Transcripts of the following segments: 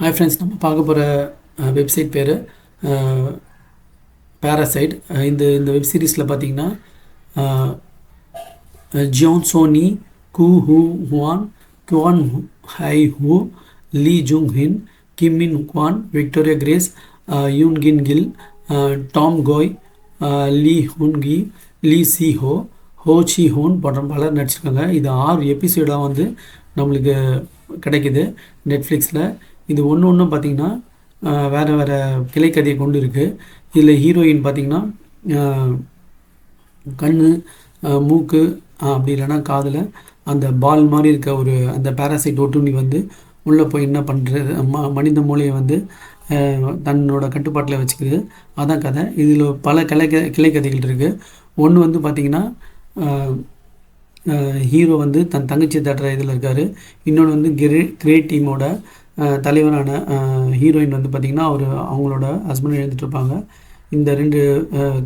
Hi friends நம்ம பார்க்க போகிற வெப்சைட் பேர் பேராசைட் இந்த இந்த வெப் சீரீஸில் பார்த்தீங்கன்னா Jeon Sony Ku Hu Huan Kwan Hye Hu Lee Jung Hin Kim Min Kwan Victoria Grace யூன் கின் கில் டாம் கோய் லீ ஹுன்கி லீ சி ஹோ ஹோ சி ஹோன் போன்ற பலர் நடிச்சிருக்காங்க. இது ஆறு எபிசோடாக வந்து நம்மளுக்கு கிடைக்குது. நெட்ஃப்ளிக்ஸில் இது ஒன்று ஒன்றும் பார்த்திங்கன்னா வேறு வேறு கிளைக்கதையை கொண்டு இருக்குது இதில் ஹீரோயின் பார்த்திங்கன்னா கண் மூக்கு அப்படி இல்லைன்னா காதில் அந்த பால் மாதிரி இருக்க ஒரு அந்த பேராசைட் ஒட்டுண்ணி வந்து உள்ளே போய் என்ன பண்ணுறது ம மனித மூளையை வந்து தன்னோட கட்டுப்பாட்டில் வச்சுக்கிது. அதான் கதை. இதில் பல கிளை கிளை கதைகள் இருக்குது ஒன்று வந்து பார்த்திங்கன்னா ஹீரோ வந்து தன் தங்கச்சி தட்டுற இதில் இருக்கார். இன்னொன்று வந்து கிரே கிரேட் டீமோட தலைவரான ஹீரோயின் வந்து பார்த்திங்கன்னா அவர் அவங்களோட ஹஸ்பண்ட் எழுந்துட்டுருப்பாங்க இந்த ரெண்டு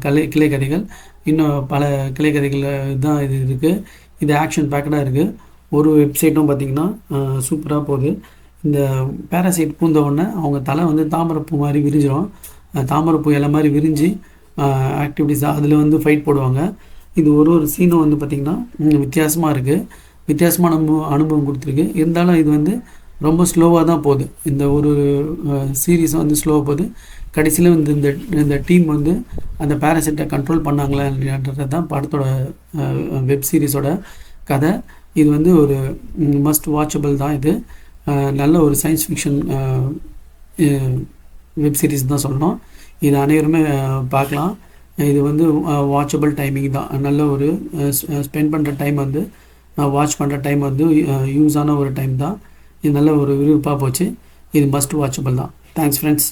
கலை கிளை கதைகள் இன்னும் பல கிளை கதைகள் தான் இது இருக்குது இது ஆக்ஷன் பேக்கடாக இருக்குது ஒரு வெப்சைட்டும் பார்த்திங்கன்னா சூப்பராக போகுது. இந்த பேராசைட் பூந்த உடனே அவங்க தலை வந்து தாமரைப்பூ மாதிரி விரிஞ்சிடும் தாமரைப்பூ இலை மாதிரி விரிஞ்சு ஆக்டிவிட்டீஸ் அதில் வந்து ஃபைட் போடுவாங்க. இது ஒரு ஒரு சீனும் வந்து பார்த்திங்கன்னா வித்தியாசமாக இருக்குது வித்தியாசமான அனுபவம் அனுபவம் கொடுத்துருக்கு. இருந்தாலும் இது வந்து ரொம்ப ஸ்லோவாக தான் போகுது. இந்த ஒரு சீரீஸ் வந்து ஸ்லோவாக போகுது. கடைசியில் வந்து இந்த இந்த டீம் வந்து அந்த பேராசைட்டை கண்ட்ரோல் பண்ணாங்களான்றது தான் படத்தோட வெப் சீரிஸோட கதை. இது வந்து ஒரு மஸ்ட் வாட்சபிள் தான் இது. நல்ல ஒரு சயின்ஸ் ஃபிக்ஷன் வெப் சீரிஸ் தான் சொல்லணும். இது அனைவருமே பார்க்கலாம். இது வந்து வாட்சபிள் டைமிங் தான். நல்ல ஒரு ஸ்பெண்ட் பண்ணுற டைம் வந்து வாட்ச் பண்ணுற டைம் வந்து யூஸான ஒரு டைம் தான். இது நல்ல ஒரு விறுவிறுப்பாக போச்சு. இது மஸ்ட் வாட்சபிள் தான். Thanks friends